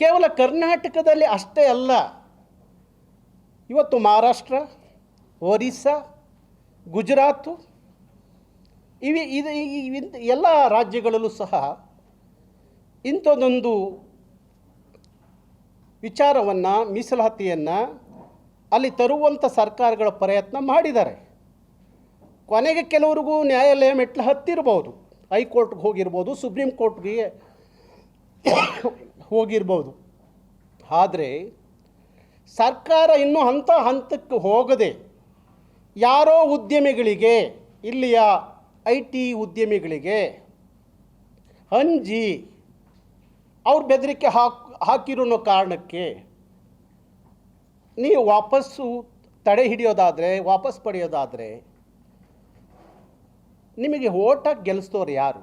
ಕೇವಲ ಕರ್ನಾಟಕದಲ್ಲಿ ಅಷ್ಟೇ ಅಲ್ಲ. ಇವತ್ತು ಮಹಾರಾಷ್ಟ್ರ, ಒರಿಸ್ಸಾ, ಗುಜರಾತು, ಇವಿ ಇದು ಎಲ್ಲ ರಾಜ್ಯಗಳಲ್ಲೂ ಸಹ ಇಂಥದ್ದೊಂದು ವಿಚಾರವನ್ನು, ಮೀಸಲಾತಿಯನ್ನು ಅಲ್ಲಿ ತರುವಂಥ ಸರ್ಕಾರಗಳ ಪ್ರಯತ್ನ ಮಾಡಿದ್ದಾರೆ. ಕೊನೆಗೆ ಕೆಲವರಿಗೂ ನ್ಯಾಯಾಲಯ ಮೆಟ್ಲು ಹತ್ತಿರ್ಬೋದು ಹೈಕೋರ್ಟ್ಗೆ ಹೋಗಿರ್ಬೋದು, ಸುಪ್ರೀಂ ಕೋರ್ಟ್ಗೆ ಹೋಗಿರ್ಬೋದು. ಆದರೆ ಸರ್ಕಾರ ಇನ್ನೂ ಹಂತ ಹಂತಕ್ಕೆ ಹೋಗದೆ ಯಾರೋ ಉದ್ಯಮಿಗಳಿಗೆ, ಇಲ್ಲಿಯ ಐ ಟಿ ಉದ್ಯಮಿಗಳಿಗೆ ಅಂಜಿ ಅವ್ರ ಬೆದರಿಕೆ ಹಾಕಿ ಹಾಕಿರೋ ಕಾರಣಕ್ಕೆ ನೀವು ವಾಪಸ್ಸು ತಡೆ ಹಿಡಿಯೋದಾದರೆ, ವಾಪಸ್ ಪಡೆಯೋದಾದರೆ ನಿಮಗೆ ಓಟಾಗಿ ಗೆಲ್ಲಿಸ್ತವ್ರು ಯಾರು?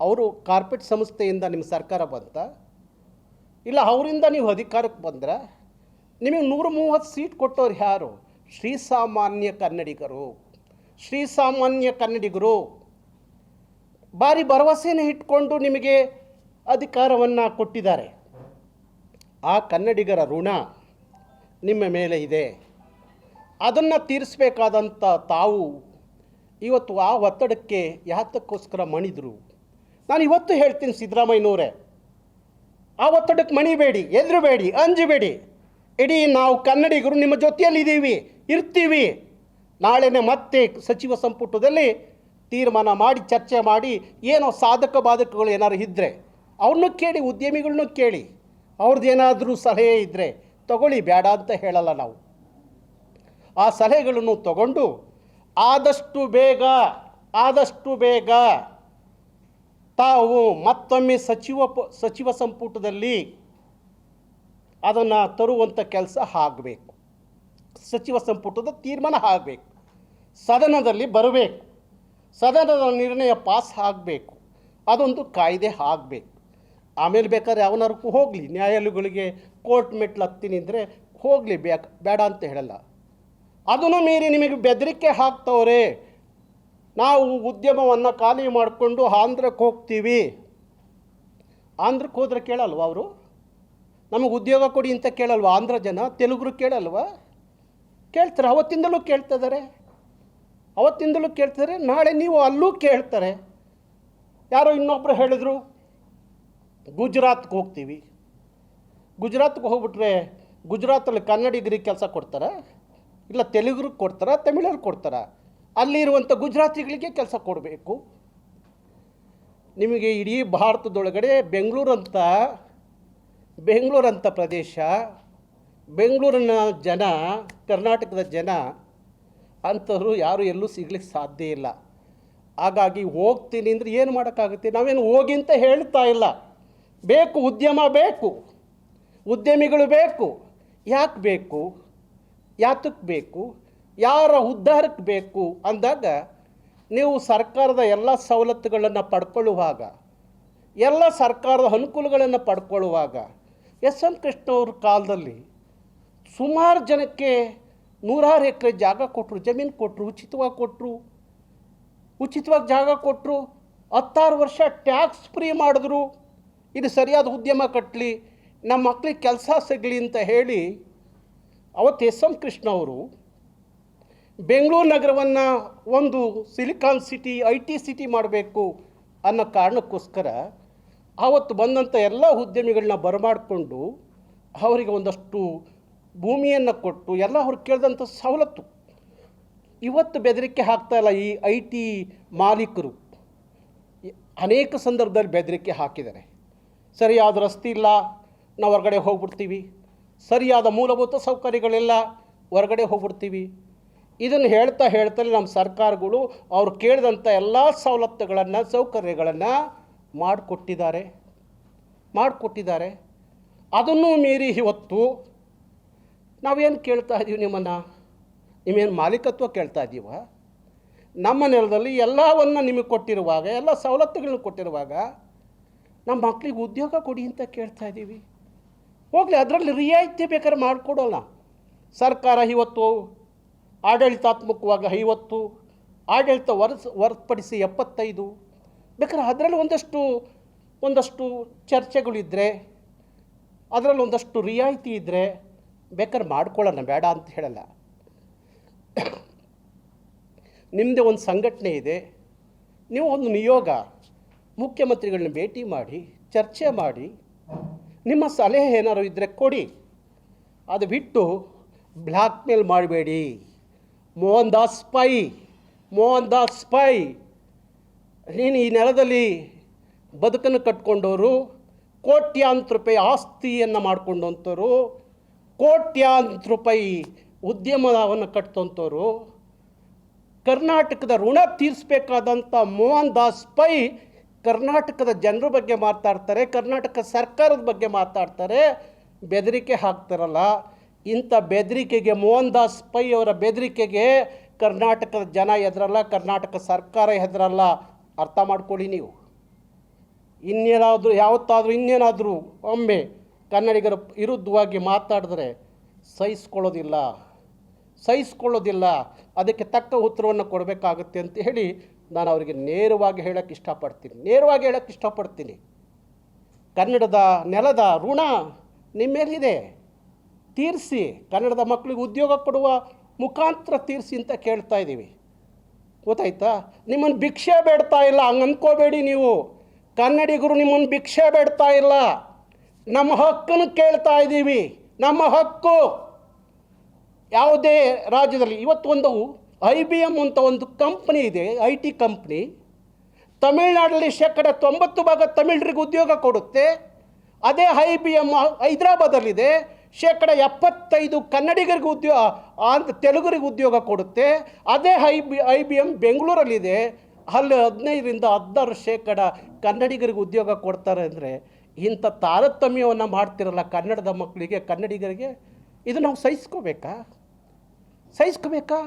ಅವರು ಕಾರ್ಪೆಟ್ ಸಂಸ್ಥೆಯಿಂದ ನಿಮ್ಮ ಸರ್ಕಾರ ಬಂತ? ಇಲ್ಲ, ಅವರಿಂದ ನೀವು ಅಧಿಕಾರಕ್ಕೆ ಬಂದ್ರೆ? ನಿಮಗೆ ನೂರ ಮೂವತ್ತು ಸೀಟ್ ಕೊಟ್ಟವ್ರು ಯಾರು? ಶ್ರೀಸಾಮಾನ್ಯ ಕನ್ನಡಿಗರು. ಶ್ರೀಸಾಮಾನ್ಯ ಕನ್ನಡಿಗರು. ಭಾರಿ ಭರವಸೆನ ಇಟ್ಕೊಂಡು ನಿಮಗೆ ಅಧಿಕಾರವನ್ನು ಕೊಟ್ಟಿದ್ದಾರೆ. ಆ ಕನ್ನಡಿಗರ ಋಣ ನಿಮ್ಮ ಮೇಲೆ ಇದೆ. ಅದನ್ನು ತೀರಿಸಬೇಕಾದಂಥ ತಾವು ಇವತ್ತು ಆ ಒತ್ತಡಕ್ಕೆ ಯಾತಕ್ಕೋಸ್ಕರ ಮಣಿದರು? ನಾನು ಇವತ್ತು ಹೇಳ್ತೀನಿ ಸಿದ್ದರಾಮಯ್ಯನವರೇ. ಆ ಒತ್ತಡಕ್ಕೆ ಮಣಿಬೇಡಿ ಎದುರುಬೇಡಿ ಅಂಜಬೇಡಿ ಇಡೀ ನಾವು ಕನ್ನಡಿಗರು ನಿಮ್ಮ ಜೊತೆಯಲ್ಲಿದ್ದೀವಿ, ಇರ್ತೀವಿ. ನಾಳೆನೆ ಮತ್ತೆ ಸಚಿವ ಸಂಪುಟದಲ್ಲಿ ತೀರ್ಮಾನ ಮಾಡಿ, ಚರ್ಚೆ ಮಾಡಿ, ಏನೋ ಸಾಧಕ ಬಾಧಕಗಳು ಏನಾದ್ರು ಇದ್ದರೆ ಅವ್ರನ್ನೂ ಕೇಳಿ ಉದ್ಯಮಿಗಳನ್ನೂ ಕೇಳಿ ಅವ್ರದ್ದು ಏನಾದರೂ ಸಲಹೆ ಇದ್ದರೆ ತಗೊಳ್ಳಿ, ಬೇಡ ಅಂತ ಹೇಳಲ್ಲ ನಾವು. ಆ ಸಲಹೆಗಳನ್ನು ತಗೊಂಡು ಆದಷ್ಟು ಬೇಗ ಆದಷ್ಟು ಬೇಗ ತಾವು ಮತ್ತೊಮ್ಮೆ ಸಚಿವ ಸಚಿವ ಸಂಪುಟದಲ್ಲಿ ಅದನ್ನು ತರುವಂಥ ಕೆಲಸ ಆಗಬೇಕು. ಸಚಿವ ಸಂಪುಟದ ತೀರ್ಮಾನ ಆಗಬೇಕು. ಸದನದಲ್ಲಿ ಬರಬೇಕು. ಸದನದ ನಿರ್ಣಯ ಪಾಸ್ ಆಗಬೇಕು. ಅದೊಂದು ಕಾಯ್ದೆ ಆಗಬೇಕು. ಆಮೇಲೆ ಬೇಕಾದ್ರೆ ಯಾವನಾರು ಹೋಗಲಿ. ನ್ಯಾಯಾಲಯಗಳಿಗೆ ಕೋರ್ಟ್ ಮೆಟ್ಲು ಹತ್ತೀನಿ ಅಂದರೆ ಹೋಗಲಿ. ಬೇಕ ಬೇಡ ಅಂತ ಹೇಳಲ್ಲ. ಅದನ್ನು ಮೀರಿ ನಿಮಗೆ ಬೆದರಿಕೆ ಹಾಕ್ತವ್ರೆ. ನಾವು ಉದ್ಯಮವನ್ನು ಖಾಲಿ ಮಾಡಿಕೊಂಡು ಆಂಧ್ರಕ್ಕೆ ಹೋಗ್ತೀವಿ. ಆಂಧ್ರಕ್ಕೆ ಹೋದ್ರೆ ಕೇಳಲ್ವ ಅವರು? ನಮಗೆ ಉದ್ಯೋಗ ಕೊಡಿ ಅಂತ ಕೇಳಲ್ವ? ಆಂಧ್ರ ಜನ, ತೆಲುಗರು ಕೇಳಲ್ವ? ಕೇಳ್ತಾರೆ, ಅವತ್ತಿಂದಲೂ ಕೇಳ್ತಿದ್ದಾರೆ ಅವತ್ತಿಂದಲೂ ಕೇಳ್ತಿದ್ದಾರೆ ನಾಳೆ ನೀವು ಅಲ್ಲೂ ಕೇಳ್ತಾರೆ. ಯಾರೋ ಇನ್ನೊಬ್ಬರು ಹೇಳಿದ್ರು, ಗುಜರಾತ್ಗೆ ಹೋಗ್ತೀವಿ. ಗುಜರಾತ್ಗೆ ಹೋಗ್ಬಿಟ್ರೆ ಗುಜರಾತಲ್ಲಿ ಕನ್ನಡಿಗರಿಗೆ ಕೆಲಸ ಕೊಡ್ತಾರಾ? ಇಲ್ಲ ತೆಲುಗರಿಗೆ ಕೊಡ್ತಾರಾ ತಮಿಳರಿಗೆ ಕೊಡ್ತಾರ? ಅಲ್ಲಿರುವಂಥ ಗುಜರಾತಿಗಳಿಗೆ ಕೆಲಸ ಕೊಡಬೇಕು. ನಿಮಗೆ ಇಡೀ ಭಾರತದೊಳಗಡೆ ಬೆಂಗಳೂರಂಥ ಬೆಂಗಳೂರಂಥ ಪ್ರದೇಶ, ಬೆಂಗಳೂರಿನ ಜನ, ಕರ್ನಾಟಕದ ಜನ ಅಂಥವ್ರು ಯಾರು ಎಲ್ಲೂ ಸಿಗ್ಲಿಕ್ಕೆ ಸಾಧ್ಯ ಇಲ್ಲ. ಹಾಗಾಗಿ ಹೋಗ್ತೀನಿ ಅಂದರೆ ಏನು ಮಾಡೋಕ್ಕಾಗುತ್ತೆ? ನಾವೇನು ಹೋಗಿ ಅಂತ ಹೇಳ್ತಾ ಇಲ್ಲ. ಬೇಕು, ಉದ್ಯಮ ಬೇಕು, ಉದ್ಯಮಿಗಳು ಬೇಕು, ಯಾಕೆ ಬೇಕು ಯಾತಕ್ಕೆ ಬೇಕು? ಯಾರ ಉದ್ಧಾರಕ್ಕೆ ಬೇಕು ಅಂದಾಗ ನೀವು ಸರ್ಕಾರದ ಎಲ್ಲ ಸವಲತ್ತುಗಳನ್ನು ಪಡ್ಕೊಳ್ಳುವಾಗ, ಎಲ್ಲ ಸರ್ಕಾರದ ಅನುಕೂಲಗಳನ್ನು ಪಡ್ಕೊಳ್ಳುವಾಗ, ಎಸ್ ಎಂ ಕೃಷ್ಣ ಅವ್ರ ಕಾಲದಲ್ಲಿ ಸುಮಾರು ಜನಕ್ಕೆ ನೂರಾರು ಎಕರೆ ಜಾಗ ಕೊಟ್ಟರು ಜಮೀನು ಕೊಟ್ಟರು ಉಚಿತವಾಗಿ ಕೊಟ್ಟರು ಉಚಿತವಾಗಿ ಜಾಗ ಕೊಟ್ಟರು ಹತ್ತಾರು ವರ್ಷ ಟ್ಯಾಕ್ಸ್ ಫ್ರೀ ಮಾಡಿದ್ರು, ಇದು ಸರಿಯಾದ ಉದ್ಯಮ ಕಟ್ಟಲಿ ನಮ್ಮ ಮಕ್ಳಿಗೆ ಕೆಲಸ ಸಿಗಲಿ ಅಂತ ಹೇಳಿ ಅವತ್ತು ಎಸ್ ಎಂ ಕೃಷ್ಣ ಅವರು ಬೆಂಗಳೂರು ನಗರವನ್ನು ಒಂದು silicon city, I T city ಮಾಡಬೇಕು ಅನ್ನೋ ಕಾರಣಕ್ಕೋಸ್ಕರ ಆವತ್ತು ಬಂದಂಥ ಎಲ್ಲ ಉದ್ಯಮಿಗಳನ್ನ ಬರಮಾಡಿಕೊಂಡು ಅವರಿಗೆ ಒಂದಷ್ಟು ಭೂಮಿಯನ್ನು ಕೊಟ್ಟು ಎಲ್ಲ ಅವ್ರು ಕೇಳಿದಂಥ ಸವಲತ್ತು. ಇವತ್ತು ಬೆದರಿಕೆ ಹಾಕ್ತಾಯಿಲ್ಲ ಈ ಐ ಟಿ ಮಾಲೀಕರು. ಅನೇಕ ಸಂದರ್ಭದಲ್ಲಿ ಬೆದರಿಕೆ ಹಾಕಿದ್ದಾರೆ. ಸರಿಯಾದ ರಸ್ತೆ ಇಲ್ಲ, ನಾವು ಹೊರಗಡೆ ಹೋಗ್ಬಿಡ್ತೀವಿ. ಸರಿಯಾದ ಮೂಲಭೂತ ಸೌಕರ್ಯಗಳೆಲ್ಲ, ಹೊರಗಡೆ ಹೋಗ್ಬಿಡ್ತೀವಿ. ಇದನ್ನು ಹೇಳ್ತಾ ಹೇಳ್ತಾ ನಮ್ಮ ಸರ್ಕಾರಗಳು ಅವ್ರು ಕೇಳಿದಂಥ ಎಲ್ಲ ಸವಲತ್ತುಗಳನ್ನು, ಸೌಕರ್ಯಗಳನ್ನು ಮಾಡಿಕೊಟ್ಟಿದ್ದಾರೆ. ಮಾಡಿಕೊಟ್ಟಿದ್ದಾರೆ. ಅದನ್ನು ಮೀರಿ ಇವತ್ತು ನಾವೇನು ಕೇಳ್ತಾ ಇದ್ದೀವಿ ನಿಮ್ಮನ್ನು? ನಿಮ್ಮೇನು ಮಾಲೀಕತ್ವ ಕೇಳ್ತಾ ಇದ್ದೀವ ನಮ್ಮ ನೆಲದಲ್ಲಿ ಎಲ್ಲವನ್ನು ನಿಮಗೆ ಕೊಟ್ಟಿರುವಾಗ, ಎಲ್ಲ ಸವಲತ್ತುಗಳನ್ನ ಕೊಟ್ಟಿರುವಾಗ ನಮ್ಮ ಮಕ್ಕಳಿಗೆ ಉದ್ಯೋಗ ಕೊಡಿ ಅಂತ ಕೇಳ್ತಾ ಇದ್ದೀವಿ ಹೋಗಲಿ, ಅದರಲ್ಲಿ ರಿಯಾಯಿತಿ ಬೇಕಾದ್ರೆ ಮಾಡಿಕೊಡೋಲ್ಲ ಸರ್ಕಾರ ಇವತ್ತು ಆಡಳಿತಾತ್ಮಕವಾಗಿ ಐವತ್ತು, ಆಡಳಿತ ವರ್ಸ್ ಹೊರತುಪಡಿಸಿ ಎಪ್ಪತ್ತೈದು. ಬೇಕಾದ್ರೆ ಅದರಲ್ಲಿ ಒಂದಷ್ಟು ಒಂದಷ್ಟು ಚರ್ಚೆಗಳಿದ್ದರೆ ಅದರಲ್ಲಿ ಒಂದಷ್ಟು ರಿಯಾಯಿತಿ ಇದ್ದರೆ ಬೇಕಾದ್ರೆ ಮಾಡ್ಕೊಳ್ಳೋಣ, ಬೇಡ ಅಂತ ಹೇಳಲ್ಲ. ನಿಮ್ಮದೇ ಒಂದು ಸಂಘಟನೆ ಇದೆ. ನೀವು ಒಂದು ನಿಯೋಗ, ಮುಖ್ಯಮಂತ್ರಿಗಳನ್ನ ಭೇಟಿ ಮಾಡಿ, ಚರ್ಚೆ ಮಾಡಿ, ನಿಮ್ಮ ಸಲಹೆ ಏನಾದ್ರು ಇದ್ದರೆ ಕೊಡಿ. ಅದು ಬಿಟ್ಟು ಬ್ಲ್ಯಾಕ್ಮೇಲ್ ಮಾಡಬೇಡಿ. ಮೋಹನ್ ದಾಸ್ ಪೈ ಮೋಹನ್ ದಾಸ್ ಪೈ ನೀನು ಈ ನೆಲದಲ್ಲಿ ಬದುಕನ್ನು ಕಟ್ಕೊಂಡವರು ಕೋಟ್ಯಾಂತರ ರೂಪಾಯಿ ಆಸ್ತಿಯನ್ನು ಮಾಡ್ಕೊಂಡಂಥವ್ರು ಕೋಟ್ಯಾಂತರ ರೂಪಾಯಿ ಉದ್ಯಮವನ್ನು ಕಟ್ತಂಥವ್ರು. ಕರ್ನಾಟಕದ ಋಣ ತೀರಿಸಬೇಕಾದಂಥ ಮೋಹನ್ ದಾಸ್ ಪೈ ಕರ್ನಾಟಕದ ಜನರ ಬಗ್ಗೆ ಮಾತಾಡ್ತಾರೆ, ಕರ್ನಾಟಕ ಸರ್ಕಾರದ ಬಗ್ಗೆ ಮಾತಾಡ್ತಾರೆ, ಬೆದರಿಕೆ ಹಾಕ್ತಾರಲ್ಲ. ಇಂಥ ಬೆದರಿಕೆಗೆ ಮೋಹನ್ ದಾಸ್ ಪೈ ಅವರ ಬೆದರಿಕೆಗೆ ಕರ್ನಾಟಕದ ಜನ ಹೆದರಲ್ಲ, ಕರ್ನಾಟಕ ಸರ್ಕಾರ ಹೆದರಲ್ಲ. ಅರ್ಥ ಮಾಡ್ಕೊಳ್ಳಿ ನೀವು. ಇನ್ನೇನಾದರೂ, ಯಾವತ್ತಾದರೂ ಇನ್ನೇನಾದರೂ ಒಮ್ಮೆ ಕನ್ನಡಿಗರ ವಿರುದ್ಧವಾಗಿ ಮಾತಾಡಿದ್ರೆ ಸಹಿಸ್ಕೊಳ್ಳೋದಿಲ್ಲ. ಸಹಿಸ್ಕೊಳ್ಳೋದಿಲ್ಲ. ಅದಕ್ಕೆ ತಕ್ಕ ಉತ್ತರವನ್ನು ಕೊಡಬೇಕಾಗುತ್ತೆ ಅಂತ ಹೇಳಿ ನಾನು ಅವರಿಗೆ ನೇರವಾಗಿ ಹೇಳೋಕ್ಕೆ ಇಷ್ಟಪಡ್ತೀನಿ. ನೇರವಾಗಿ ಹೇಳೋಕ್ಕೆ ಇಷ್ಟಪಡ್ತೀನಿ. ಕನ್ನಡದ ನೆಲದ ಋಣ ನಿಮ್ಮ ಮೇಲಿದೆ ತೀರಿಸಿ, ಕನ್ನಡದ ಮಕ್ಕಳಿಗೆ ಉದ್ಯೋಗ ಕೊಡುವ ಮುಖಾಂತರ ತೀರಿಸಿ ಅಂತ ಕೇಳ್ತಾ ಇದ್ದೀವಿ. ಗೊತ್ತಾಯ್ತಾ? ನಿಮ್ಮನ್ನು ಭಿಕ್ಷೆ ಬೇಡ್ತಾ ಇಲ್ಲ. ಹಂಗೆ ಅನ್ಕೋಬೇಡಿ ನೀವು. ಕನ್ನಡಿಗರು ನಿಮ್ಮನ್ನು ಭಿಕ್ಷೆ ಬೇಡ್ತಾ ಇಲ್ಲ. ನಮ್ಮ ಹಕ್ಕನ್ನು ಕೇಳ್ತಾ ಇದ್ದೀವಿ. ನಮ್ಮ ಹಕ್ಕು. ಯಾವುದೇ ರಾಜ್ಯದಲ್ಲಿ ಇವತ್ತು ಒಂದು ಐ ಬಿ ಎಂ ಅಂತ ಒಂದು ಕಂಪ್ನಿ ಇದೆ, ಐ ಟಿ ಕಂಪ್ನಿ. ತಮಿಳ್ನಾಡಲ್ಲಿ ಶೇಕಡ ತೊಂಬತ್ತು ಭಾಗ ತಮಿಳರಿಗೆ ಉದ್ಯೋಗ ಕೊಡುತ್ತೆ. ಅದೇ ಐ ಬಿ ಎಂ ಹೈದ್ರಾಬಾದಲ್ಲಿದೆ. ಶೇಕಡ ಎಪ್ಪತ್ತೈದು ಕನ್ನಡಿಗರಿಗೆ ಉದ್ಯೋಗ ಅಂತ ತೆಲುಗರಿಗೆ ಉದ್ಯೋಗ ಕೊಡುತ್ತೆ. ಅದೇ I B I B M ಬೆಂಗಳೂರಲ್ಲಿದೆ. ಅಲ್ಲಿ ಹದಿನೈದರಿಂದ ಹದಿನಾರು ಶೇಕಡ ಕನ್ನಡಿಗರಿಗೆ ಉದ್ಯೋಗ ಕೊಡ್ತಾರೆ ಅಂದರೆ ಇಂಥ ತಾರತಮ್ಯವನ್ನು ಮಾಡ್ತಿರಲ್ಲ ಕನ್ನಡದ ಮಕ್ಕಳಿಗೆ, ಕನ್ನಡಿಗರಿಗೆ? ಇದು ನಾವು ಸಹಿಸ್ಕೋಬೇಕಾ? ಸಹಿಸ್ಕೋಬೇಕಾ?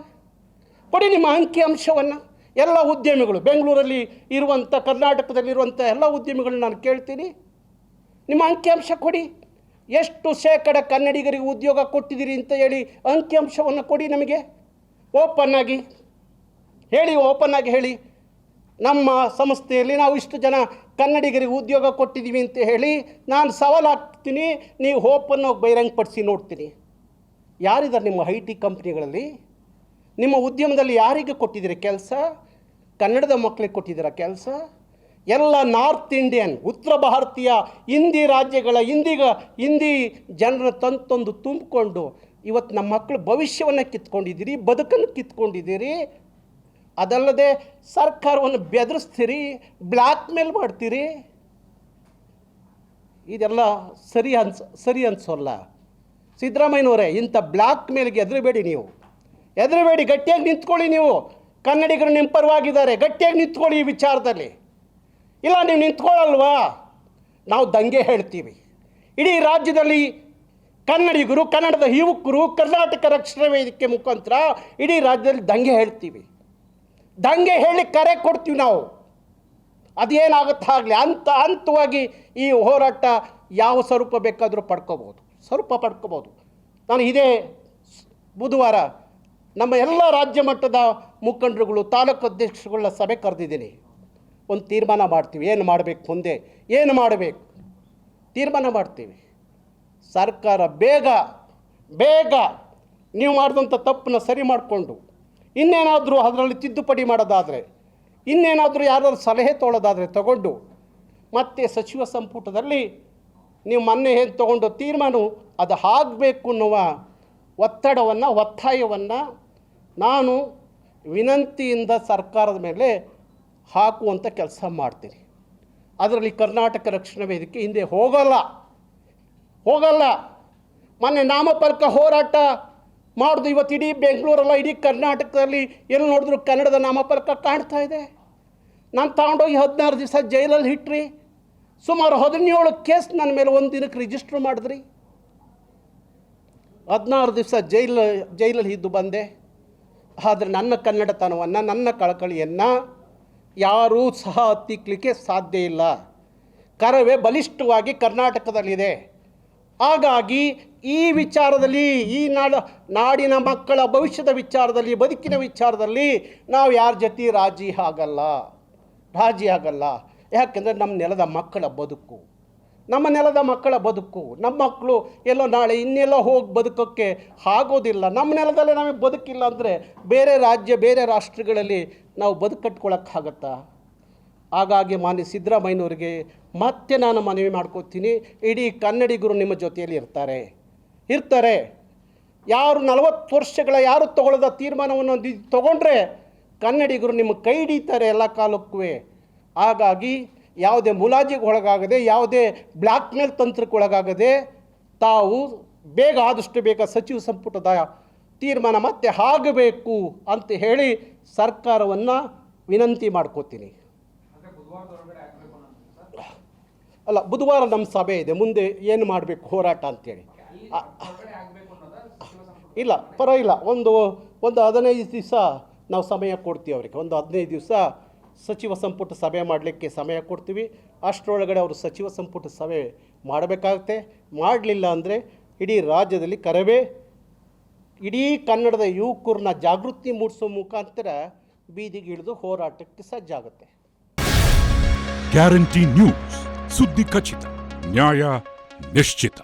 ಕೊಡಿ ನಿಮ್ಮ ಅಂಕಿಅಂಶವನ್ನು ಎಲ್ಲ ಉದ್ಯಮಿಗಳು, ಬೆಂಗಳೂರಲ್ಲಿ ಇರುವಂಥ, ಕರ್ನಾಟಕದಲ್ಲಿರುವಂಥ ಎಲ್ಲ ಉದ್ಯಮಿಗಳನ್ನ ನಾನು ಕೇಳ್ತೀನಿ. ನಿಮ್ಮ ಅಂಕಿಅಂಶ ಕೊಡಿ. ಎಷ್ಟು ಶೇಕಡ ಕನ್ನಡಿಗರಿಗೆ ಉದ್ಯೋಗ ಕೊಟ್ಟಿದ್ದೀರಿ ಅಂತ ಹೇಳಿ ಅಂಕಿಅಂಶವನ್ನು ಕೊಡಿ ನಮಗೆ. ಓಪನ್ ಆಗಿ. ಹೇಳಿ ಓಪನ್ ಆಗಿ ಹೇಳಿ. ನಮ್ಮ ಸಂಸ್ಥೆಯಲ್ಲಿ ನಾವು ಇಷ್ಟು ಜನ ಕನ್ನಡಿಗರಿಗೆ ಉದ್ಯೋಗ ಕೊಟ್ಟಿದ್ದೀವಿ ಅಂತ ಹೇಳಿ ನಾನು ಸವಾಲು ಹಾಕ್ತೀನಿ. ನೀವು ಓಪನ್ ಹೋಗಿ ಬಹಿರಂಗಪಡಿಸಿ ನೋಡ್ತೀನಿ. ಯಾರಿದ್ದಾರೆ ನಿಮ್ಮ ಐ ಟಿ ಕಂಪ್ನಿಗಳಲ್ಲಿ? ನಿಮ್ಮ ಉದ್ಯಮದಲ್ಲಿ ಯಾರಿಗೆ ಕೊಟ್ಟಿದ್ದೀರಿ ಕೆಲಸ? ಕನ್ನಡದ ಮಕ್ಕಳಿಗೆ ಕೊಟ್ಟಿದ್ದೀರಾ ಕೆಲಸ? ಎಲ್ಲ ನಾರ್ತ್ ಇಂಡಿಯನ್, ಉತ್ತರ ಭಾರತೀಯ, ಹಿಂದಿ ರಾಜ್ಯಗಳ, ಹಿಂದಿಗ, ಹಿಂದಿ ಜನರ ತಂತೊಂದು ತುಂಬಿಕೊಂಡು ಇವತ್ತು ನಮ್ಮ ಮಕ್ಕಳ ಭವಿಷ್ಯವನ್ನು ಕಿತ್ಕೊಂಡಿದ್ದೀರಿ, ಬದುಕನ್ನು ಕಿತ್ಕೊಂಡಿದ್ದೀರಿ. ಅದಲ್ಲದೆ ಸರ್ಕಾರವನ್ನು ಬೆದರಿಸ್ತೀರಿ ಬ್ಲ್ಯಾಕ್ ಮೇಲ್ ಮಾಡ್ತೀರಿ. ಇದೆಲ್ಲ ಸರಿ ಅನ್ಸ, ಸರಿ ಅನ್ಸೋಲ್ಲ. ಸಿದ್ದರಾಮಯ್ಯನವರೇ, ಇಂಥ ಬ್ಲ್ಯಾಕ್ ಮೇಲ್ಗೆ ನೀವು. ಎದುರಬೇಡಿ, ಗಟ್ಟಿಯಾಗಿ ನಿಂತ್ಕೊಳ್ಳಿ ನೀವು. ಕನ್ನಡಿಗರು ನಿಮ್ಮ ಪರವಾಗಿದ್ದಾರೆ, ಗಟ್ಟಿಯಾಗಿ ನಿಂತ್ಕೊಳ್ಳಿ ಈ ವಿಚಾರದಲ್ಲಿ. ಇಲ್ಲ, ನೀವು ನಿಂತ್ಕೊಳ್ಳಲ್ವಾ? ನಾವು ದಂಗೆ ಹೇಳ್ತೀವಿ. ಇಡೀ ರಾಜ್ಯದಲ್ಲಿ ಕನ್ನಡಿಗರು, ಕನ್ನಡದ ಯುವಕರು, ಕರ್ನಾಟಕ ರಕ್ಷಣಾ ವೇದಿಕೆ ಮುಖಾಂತರ ಇಡೀ ರಾಜ್ಯದಲ್ಲಿ ದಂಗೆ ಹೇಳ್ತೀವಿ. ದಂಗೆ ಹೇಳಿ ಕರೆ ಕೊಡ್ತೀವಿ ನಾವು. ಅದೇನಾಗುತ್ತೆ ಆಗಲಿ ಅಂತ ಹಂತವಾಗಿ ಈ ಹೋರಾಟ ಯಾವ ಸ್ವರೂಪ ಬೇಕಾದರೂ ಪಡ್ಕೋಬೋದು ಸ್ವರೂಪ ಪಡ್ಕೋಬೋದು ನಾನು ಇದೇ ಬುಧವಾರ ನಮ್ಮ ಎಲ್ಲ ರಾಜ್ಯ ಮಟ್ಟದ ಮುಖಂಡರುಗಳು, ತಾಲೂಕು ಅಧ್ಯಕ್ಷಗಳ ಸಭೆ ಕರೆದಿದ್ದೀನಿ. ಒಂದು ತೀರ್ಮಾನ ಮಾಡ್ತೀವಿ. ಏನು ಮಾಡಬೇಕು ಮುಂದೆ? ಏನು ಮಾಡಬೇಕು? ತೀರ್ಮಾನ ಮಾಡ್ತೀವಿ. ಸರ್ಕಾರ ಬೇಗ ಬೇಗ ನೀವು ಮಾಡಿದಂಥ ತಪ್ಪನ್ನ ಸರಿ ಮಾಡಿಕೊಂಡು, ಇನ್ನೇನಾದರೂ ಅದರಲ್ಲಿ ತಿದ್ದುಪಡಿ ಮಾಡೋದಾದರೆ, ಇನ್ನೇನಾದರೂ ಯಾರಾದರೂ ಸಲಹೆ ತೊಗೊಳ್ಳೋದಾದರೆ ತಗೊಂಡು, ಮತ್ತೆ ಸಚಿವ ಸಂಪುಟದಲ್ಲಿ ನೀವು ಮೊನ್ನೆ ಏನು ತಗೊಂಡು ತೀರ್ಮಾನ, ಅದು ಆಗಬೇಕು ಅನ್ನುವ ಒತ್ತಡವನ್ನು, ಒತ್ತಾಯವನ್ನು ನಾನು ವಿನಂತಿಯಿಂದ ಸರ್ಕಾರದ ಮೇಲೆ ಹಾಕುವಂಥ ಕೆಲಸ ಮಾಡ್ತೀರಿ. ಅದರಲ್ಲಿ ಕರ್ನಾಟಕ ರಕ್ಷಣಾ ವೇದಿಕೆ ಹಿಂದೆ ಹೋಗಲ್ಲ. ಹೋಗಲ್ಲ. ಮೊನ್ನೆ ನಾಮಫಲಕ ಹೋರಾಟ ಮಾಡೋದು ಇವತ್ತು ಇಡೀ ಬೆಂಗಳೂರಲ್ಲ, ಇಡೀ ಕರ್ನಾಟಕದಲ್ಲಿ ಎಲ್ಲಿ ನೋಡಿದ್ರು ಕನ್ನಡದ ನಾಮಫಲಕ ಕಾಣ್ತಾ ಇದೆ. ನಾನು ತಗೊಂಡೋಗಿ ಹದಿನಾರು ದಿವಸ ಜೈಲಲ್ಲಿ ಇಟ್ರಿ. ಸುಮಾರು ಹದಿನೇಳು ಕೇಸ್ ನನ್ನ ಮೇಲೆ ಒಂದು ದಿನಕ್ಕೆ ರಿಜಿಸ್ಟ್ರ್ ಮಾಡಿದ್ರಿ. ಹದಿನಾರು ದಿವಸ ಜೈಲ, ಜೈಲಲ್ಲಿ ಇದ್ದು ಬಂದೆ. ಆದರೆ ನನ್ನ ಕನ್ನಡತನವನ್ನು, ನನ್ನ ಕಳಕಳಿಯನ್ನು ಯಾರೂ ಸಹ ಹತ್ತಿಕ್ಲಿಕ್ಕೆ ಸಾಧ್ಯ ಇಲ್ಲ. ಕರವೇ ಬಲಿಷ್ಠವಾಗಿ ಕರ್ನಾಟಕದಲ್ಲಿದೆ. ಹಾಗಾಗಿ ಈ ವಿಚಾರದಲ್ಲಿ, ಈ ನಾಡ, ನಾಡಿನ ಮಕ್ಕಳ ಭವಿಷ್ಯದ ವಿಚಾರದಲ್ಲಿ, ಬದುಕಿನ ವಿಚಾರದಲ್ಲಿ ನಾವು ಯಾರ ಜೊತೆ ರಾಜಿ ಆಗಲ್ಲ? ರಾಜಿ ಆಗಲ್ಲ. ಯಾಕೆಂದರೆ ನಮ್ಮ ನೆಲದ ಮಕ್ಕಳ ಬದುಕು. ನಮ್ಮ ನೆಲದ ಮಕ್ಕಳ ಬದುಕು, ನಮ್ಮ ಮಕ್ಕಳು ಎಲ್ಲೋ ನಾಳೆ ಇನ್ನೆಲ್ಲೋ ಹೋಗಿ ಬದುಕೋಕ್ಕೆ ಆಗೋದಿಲ್ಲ. ನಮ್ಮ ನೆಲದಲ್ಲೇ ನಮಗೆ ಬದುಕಿಲ್ಲ ಅಂದರೆ ಬೇರೆ ರಾಜ್ಯ, ಬೇರೆ ರಾಷ್ಟ್ರಗಳಲ್ಲಿ ನಾವು ಬದುಕು ಕಟ್ಕೊಳಕ್ಕಾಗತ್ತಾ ಹಾಗಾಗಿ ಮಾನ್ಯ ಸಿದ್ದರಾಮಯ್ಯನವರಿಗೆ ಮತ್ತೆ ನಾನು ಮನವಿ ಮಾಡ್ಕೋತೀನಿ. ಇಡೀ ಕನ್ನಡಿಗರು ನಿಮ್ಮ ಜೊತೆಯಲ್ಲಿ ಇರ್ತಾರೆ. ಇರ್ತಾರೆ. ಯಾರು ನಲವತ್ತು ವರ್ಷಗಳ ಯಾರು ತಗೊಳ್ಳದ ತೀರ್ಮಾನವನ್ನು ತೊಗೊಂಡ್ರೆ ಕನ್ನಡಿಗರು ನಿಮ್ಮ ಕೈ ಹಿಡಿತಾರೆ ಎಲ್ಲ ಕಾಲಕ್ಕೂ. ಹಾಗಾಗಿ ಯಾವುದೇ ಮುಲಾಜಿಗೆ ಒಳಗಾಗದೆ ಯಾವುದೇ ಬ್ಲ್ಯಾಕ್ಮೇಲ್ ತಂತ್ರಕ್ಕೆ ಒಳಗಾಗದೆ ತಾವು ಬೇಗ ಆದಷ್ಟು ಬೇಗ ಸಚಿವ ಸಂಪುಟದ ತೀರ್ಮಾನ ಮತ್ತೆ ಆಗಬೇಕು ಅಂತ ಹೇಳಿ ಸರ್ಕಾರವನ್ನು ವಿನಂತಿ ಮಾಡ್ಕೋತೀನಿ. ಅಲ್ಲ ಬುಧವಾರ ನಮ್ಮ ಸಭೆ ಇದೆ. ಮುಂದೆ ಏನು ಮಾಡಬೇಕು ಹೋರಾಟ ಅಂತೇಳಿ. ಇಲ್ಲ ಪರವಾಗಿಲ್ಲ. ಒಂದು ಒಂದು ಹದಿನೈದು ದಿವಸ ನಾವು ಸಮಯ ಕೊಡ್ತೀವಿ ಅವರಿಗೆ. ಒಂದು ಹದಿನೈದು ದಿವಸ ಸಚಿವ ಸಂಪುಟ ಸಭೆ ಮಾಡಲಿಕ್ಕೆ ಸಮಯ ಕೊಡ್ತೀವಿ. ಅಷ್ಟರೊಳಗಡೆ ಅವರು ಸಚಿವ ಸಂಪುಟ ಸಭೆ ಮಾಡಬೇಕಾಗುತ್ತೆ. ಮಾಡಲಿಲ್ಲ ಅಂದರೆ ಇಡೀ ರಾಜ್ಯದಲ್ಲಿ ಕರವೇ ಇಡೀ ಕನ್ನಡದ ಯುವಕರನ್ನ ಜಾಗೃತಿ ಮೂಡಿಸೋ ಮುಖಾಂತರ ಬೀದಿಗೆ ಇಳಿದು ಹೋರಾಟಕ್ಕೆ ಸಜ್ಜಾಗುತ್ತೆ ಗ್ಯಾರಂಟಿ ನ್ಯೂಸ್ ಸುದ್ದಿ ಖಚಿತ, ನ್ಯಾಯ ನಿಶ್ಚಿತ.